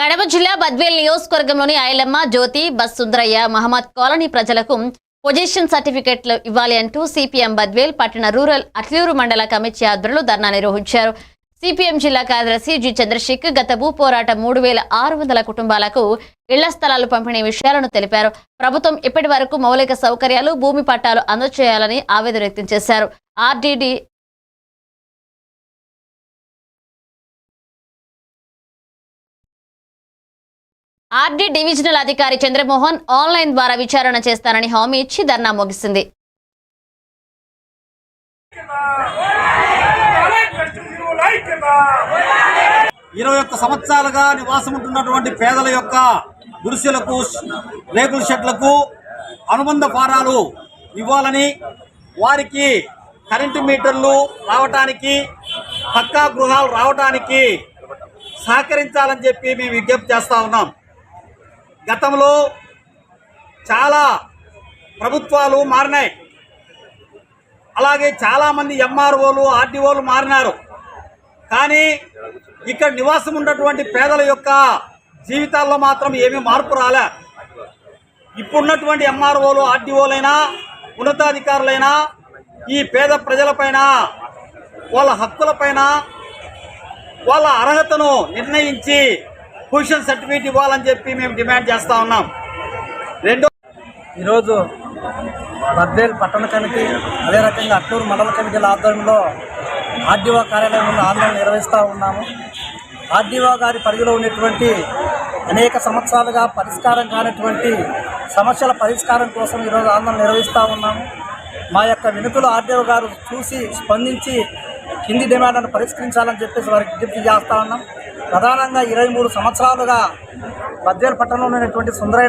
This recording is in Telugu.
కడప జిల్లా బద్వేల్ నియోజకవర్గంలోని ఐలమ్మ జ్యోతి బస్ సుందరయ్య మహమ్మద్ కాలనీ ప్రజలకు పొజిషన్ సర్టిఫికెట్లు ఇవ్వాలి అంటూ సిపిఎం బద్వేల్ పట్టణ రూరల్ అట్లూరు మండల కమిటీ ఆధ్వర్యంలో ధర్నా నిర్వహించారు. సిపిఎం జిల్లా కార్యదర్శి జి చంద్రశేఖర్ గత భూ పోరాట మూడు వేల ఆరు వందల కుటుంబాలకు ఇళ్ళ స్థలాలు పంపిణీ విషయాలను తెలిపారు. ప్రభుత్వం ఇప్పటి వరకు మౌలిక సౌకర్యాలు భూమి పట్టాలు అందజేయాలని ఆవేదన వ్యక్తం చేశారు. ఆర్డీడీ ఆర్డీ డివిజనల్ అధికారి చంద్రమోహన్ ఆన్లైన్ ద్వారా విచారణ చేస్తానని హామీ ఇచ్చి ధర్నా ముగిసింది. ఇరవై ఒక్క సంవత్సరాలుగా నివాసం ఉంటున్నటువంటి పేదల యొక్క గుడిసెలకు రేకుల షెడ్లకు అనుబంధ ఫారాలు ఇవ్వాలని వారికి కరెంటు మీటర్లు రావటానికి పక్కా గృహాలు రావటానికి సహకరించాలని చెప్పి మేము విజ్ఞప్తి చేస్తూ ఉన్నాం. గతంలో చాలా ప్రభుత్వాలు మారినాయి. అలాగే చాలామంది ఎంఆర్ఓలు ఆర్డీఓలు మారినారు. కానీ ఇక్కడ నివాసం ఉన్నటువంటి పేదల యొక్క జీవితాల్లో మాత్రం ఏమీ మార్పు రాలే. ఇప్పుడున్నటువంటి ఎంఆర్ఓలు ఆర్డీఓలైనా ఉన్నతాధికారులైనా ఈ పేద ప్రజలపైన వాళ్ళ హక్కులపైన వాళ్ళ అర్హతను నిర్ణయించి పొజిషన్ సర్టిఫికేట్ ఇవ్వాలని చెప్పి మేము డిమాండ్ చేస్తా ఉన్నాం. రెండో ఈరోజు బద్వేల్ పట్టణ కమిటీ అదే రకంగా అట్టూరు మండల కమిటీల ఆధ్వర్యంలో ఆర్డీఓ కార్యాలయం ముందు ఆందోళన నిర్వహిస్తూ ఉన్నాము. ఆర్డీఓ గారి పరిధిలో ఉన్నటువంటి అనేక సంవత్సరాలుగా పరిష్కారం కానటువంటి సమస్యల పరిష్కారం కోసం ఈరోజు ఆందోళన నిర్వహిస్తూ ఉన్నాము మా యొక్క వినతులు ఆర్డీఓ గారు చూసి స్పందించి కింది డిమాండ్లను పరిష్కరించాలని చెప్పేసి వారికి విజ్ఞప్తి చేస్తూ ఉన్నాం. ప్రధానంగా ఇరవై మూడు సంవత్సరాలుగా బద్వేల్ పట్టణంలో ఉన్నటువంటి సుందరైన